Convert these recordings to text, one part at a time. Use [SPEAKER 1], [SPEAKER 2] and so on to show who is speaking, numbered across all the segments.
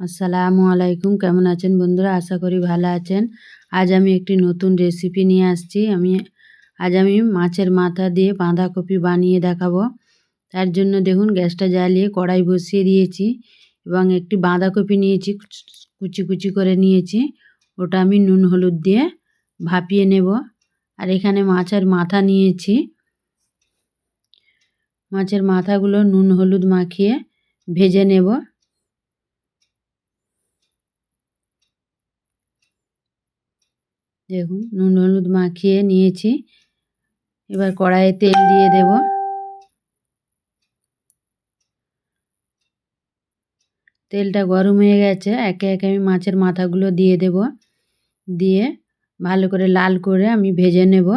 [SPEAKER 1] আসসালামু আলাইকুম, কেমন আছেন বন্ধুরা? আশা করি ভালো আছেন। আজ আমি একটি নতুন রেসিপি নিয়ে আসছি। আমি, আজ আমি মাছের মাথা দিয়ে বাঁধাকপি বানিয়ে দেখাবো। তার জন্য দেখুন, গ্যাসটা জ্বালিয়ে কড়াই বসিয়ে দিয়েছি এবং একটি বাঁধাকপি নিয়েছি, কুচি কুচি করে নিয়েছি। ওটা আমি নুন হলুদ দিয়ে ভাপিয়ে নেব। আর এখানে মাছের মাথা নিয়েছি। মাছের মাথাগুলো নুন হলুদ মাখিয়ে ভেজে নেব। দেখুন, নুন, হলুদ মাখিয়ে নিয়েছি। এবার কড়াইয়ে তেল দিয়ে দেব। তেলটা গরম হয়ে গেছে, একে একে আমি মাছের মাথাগুলো দিয়ে দেব। দিয়ে ভালো করে লাল করে আমি ভেজে নেব।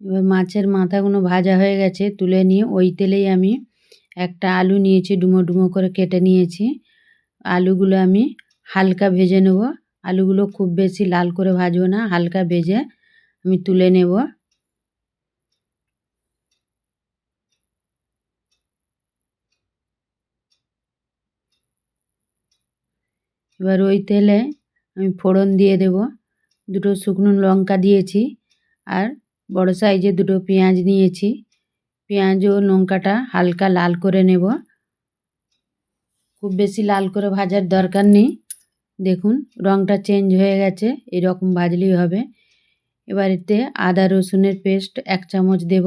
[SPEAKER 1] এবার মাছের মাথাগুলো ভাজা হয়ে গেছে, তুলে নিয়ে ওই তেলেই আমি একটা আলু নিয়েছি, ডুমো ডুমো করে কেটে নিয়েছি। আলুগুলো আমি হালকা ভেজে নেব। আলুগুলো খুব বেশি লাল করে ভাজবো না, হালকা ভেজে আমি তুলে নেব। এবার ওই তেলে আমি ফোড়ন দিয়ে দেব। দুটো শুকনো লঙ্কা দিয়েছি আর বড় সাইজে দুটো পেঁয়াজ নিয়েছি। পেঁয়াজ ও লঙ্কাটা হালকা লাল করে নেব। খুব বেশি লাল করে ভাজার দরকার নেই। দেখুন রঙটা চেঞ্জ হয়ে গেছে, এরকম ভাজলেই হবে। এবার এতে আদা রসুনের পেস্ট এক চামচ দেব।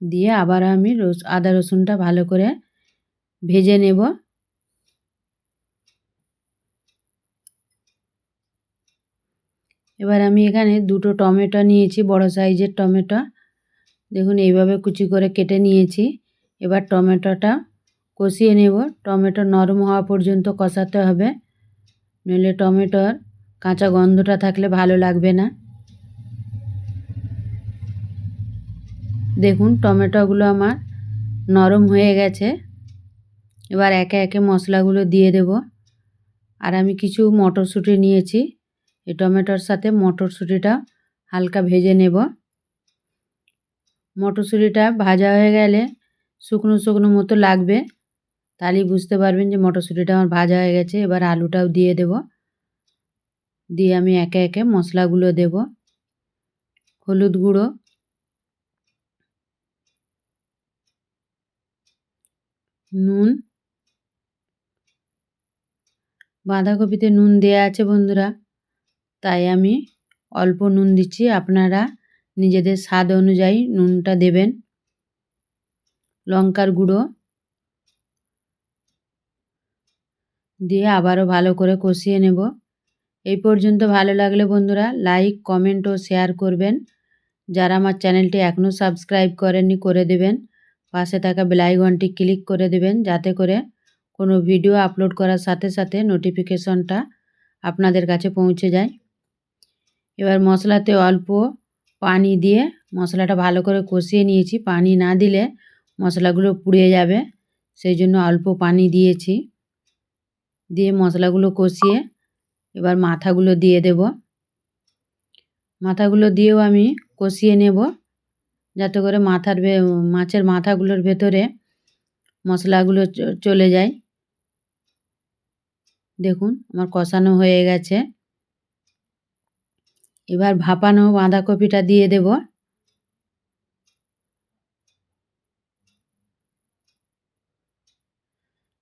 [SPEAKER 1] দিয়ে আবার আমি রস, আদা রসুনটা ভালো করে ভেজে নেব। এবার আমি এখানে দুটো টমেটো নিয়েছি, বড় সাইজের টমেটো। দেখুন, এইভাবে কুচি করে কেটে নিয়েছি। এবার টমেটোটা কষিয়ে নেব। টমেটো নরম হওয়া পর্যন্ত কষাতে হবে। নইলে টমেটোর কাঁচা গন্ধটা থাকলে ভালো লাগবে না। দেখুন, টমেটোগুলো আমার নরম হয়ে গেছে। এবার একে একে মশলাগুলো দিয়ে দেব। আর আমি কিছু মটরশুঁটি নিয়েছি। এই টমেটোর সাথে মটরশুঁটিটা হালকা ভেজে নেব। মটরশুঁটিটা ভাজা হয়ে গেলে শুকনো শুকনো মতো লাগবে। তাহলেই বুঝতে পারবেন যে মটরশুঁটিটা আমার ভাজা হয়ে গেছে, এবার আলুটাও দিয়ে দেব। দিয়ে আমি একে একে মশলাগুলো দেব। হলুদ গুঁড়ো। নুন। বাঁধাকপিতে নুন দেওয়া আছে বন্ধুরা। তাই আমি অল্প নুন দিচ্ছি। আপনারা নিজেদের স্বাদ অনুযায়ী নুনটা দেবেন। লঙ্কার গুঁড়ো দিয়ে আবারও ভালো করে কষিয়ে নেব। এই পর্যন্ত ভালো লাগলে বন্ধুরা লাইক, কমেন্ট ও শেয়ার করবেন। যারা আমার চ্যানেলটি এখনও সাবস্ক্রাইব করেননি করে দেবেন। পাশে থাকা বেলাইকনটি ক্লিক করে দেবেন যাতে করে কোনো ভিডিও আপলোড করার সাথে সাথে নোটিফিকেশনটা আপনাদের কাছে পৌঁছে যায়। এবার মশলাতে অল্প পানি দিয়ে মশলাটা ভালো করে কষিয়ে নিয়েছি। পানি না দিলে মশলাগুলো পুড়ে যাবে, সেই জন্য অল্প পানি দিয়েছি। দিয়ে মশলাগুলো কষিয়ে এবার মাথাগুলো দিয়ে দেব। মাথাগুলো দিয়েও আমি কষিয়ে নেব, যাতে করে মাথার মাছের মাথাগুলোর ভেতরে মশলাগুলো চলে যায়। দেখুন, আমার কষানো হয়ে গেছে। এবার ভাপানো বাঁধাকপিটা দিয়ে দেব।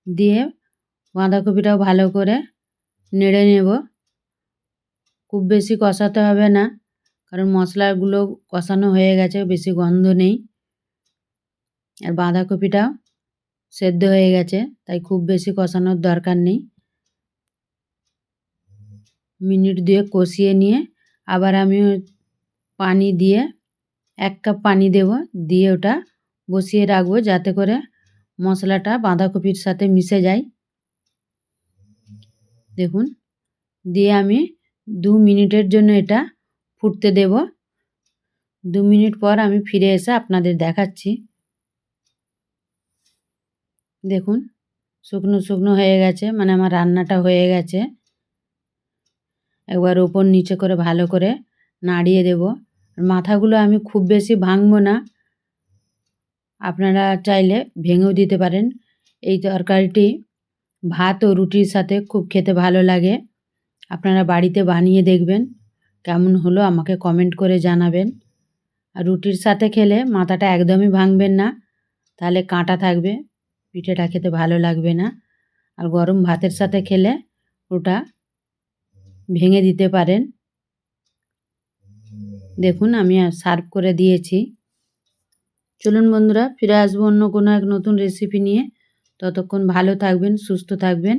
[SPEAKER 1] দিয়ে বাঁধাকপিটাও ভালো করে নেড়ে নেব। খুব বেশি কষাতে হবে না, কারণ মশলাগুলো কষানো হয়ে গেছে, বেশি গন্ধ নেই। আর বাঁধাকপিটাও সেদ্ধ হয়ে গেছে, তাই খুব বেশি কষানোর দরকার নেই। মিনিট দিয়ে কষিয়ে নিয়ে আবার আমি পানি দিয়ে এক কাপ পানি দেব, দিয়ে ওটা বসিয়ে রাখব যাতে করে মশলাটা বাঁধাকপির সাথে মিশে যায়। দেখুন, দিয়ে আমি দু মিনিটের জন্য এটা ফুটতে দেব। দু মিনিট পর আমি ফিরে এসে আপনাদের দেখাচ্ছি। দেখুন, শুকনো শুকনো হয়ে গেছে মানে আমার রান্নাটা হয়ে গেছে। একবার ওপর নিচে করে ভালো করে নাড়িয়ে দেব। মাথাগুলো আমি খুব বেশি ভাঙবো না। আপনারা চাইলে ভেঙেও দিতে পারেন। এই তরকারিটি ভাত ও রুটির সাথে খুব খেতে ভালো লাগে। আপনারা বাড়িতে বানিয়ে দেখবেন। কেমন হলো আমাকে কমেন্ট করে জানাবেন। আর রুটির সাথে খেলে মাথাটা একদমই ভাঙবেন না। তাহলে কাঁটা থাকবে, পিঠেটা খেতে ভালো লাগবে না। আর গরম ভাতের সাথে খেলে ওটা ভেঙে দিতে পারেন। দেখুন আমি সার্ভ করে দিয়েছি। চলুন বন্ধুরা ফিরে আসব অন্য কোনো এক নতুন রেসিপি নিয়ে। ততক্ষণ ভালো থাকবেন সুস্থ থাকবেন।